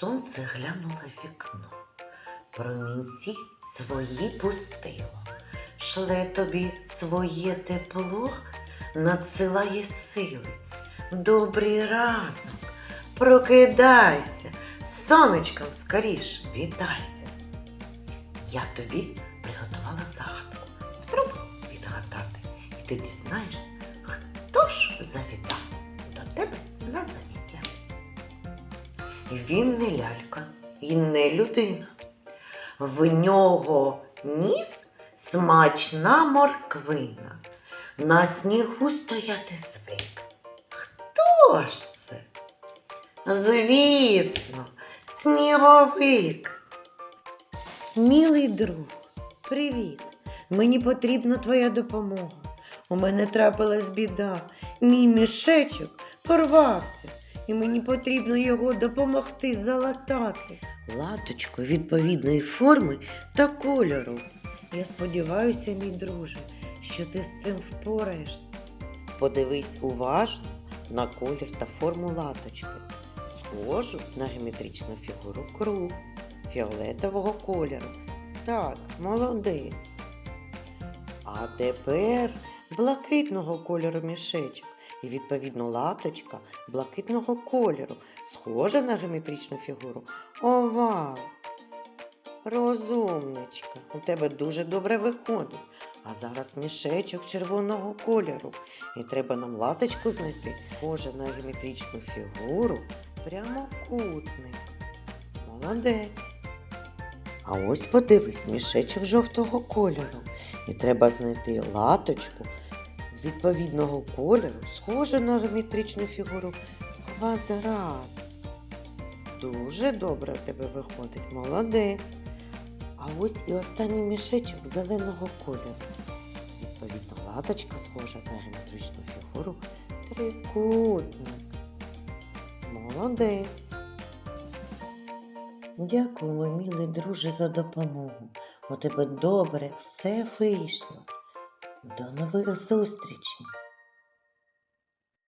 Сонце глянуло в вікно, промінці свої пустило, шле тобі своє тепло, надсилає сили. Добрий ранок, прокидайся, сонечком скоріш вітайся. Я тобі приготувала загадку. Спробуй відгадати, і ти дізнаєшся, хто ж завітав до тебе на заняття. Він не лялька і не людина. В нього ніс смачна морквина. На снігу стояти звик. Хто ж це? Звісно, сніговик. Мілий друг, привіт. Мені потрібна твоя допомога. У мене трапилась біда. Мій мішечок порвався, і мені потрібно його допомогти залатати. Латочку відповідної форми та кольору. Я сподіваюся, мій друже, що ти з цим впораєшся. Подивись уважно на колір та форму латочки. Схожу на геометричну фігуру круг фіолетового кольору. Так, молодець. А тепер блакитного кольору мішечок. І відповідно латочка блакитного кольору, схожа на геометричну фігуру. Овал. Розумничка, у тебе дуже добре виходить. А зараз мішечок червоного кольору. І треба нам латочку знайти, схоже на геометричну фігуру, прямокутник. Молодець. А ось подивись, мішечок жовтого кольору. І треба знайти латочку відповідного кольору, схоже на геометричну фігуру квадрат. Дуже добре в тебе виходить, молодець. А ось і останній мішечок зеленого кольору. Відповідно, латочка схожа на геометричну фігуру трикутник. Молодець. Дякуємо, милий друже, за допомогу. У тебе добре все вийшло. До нових зустрічей!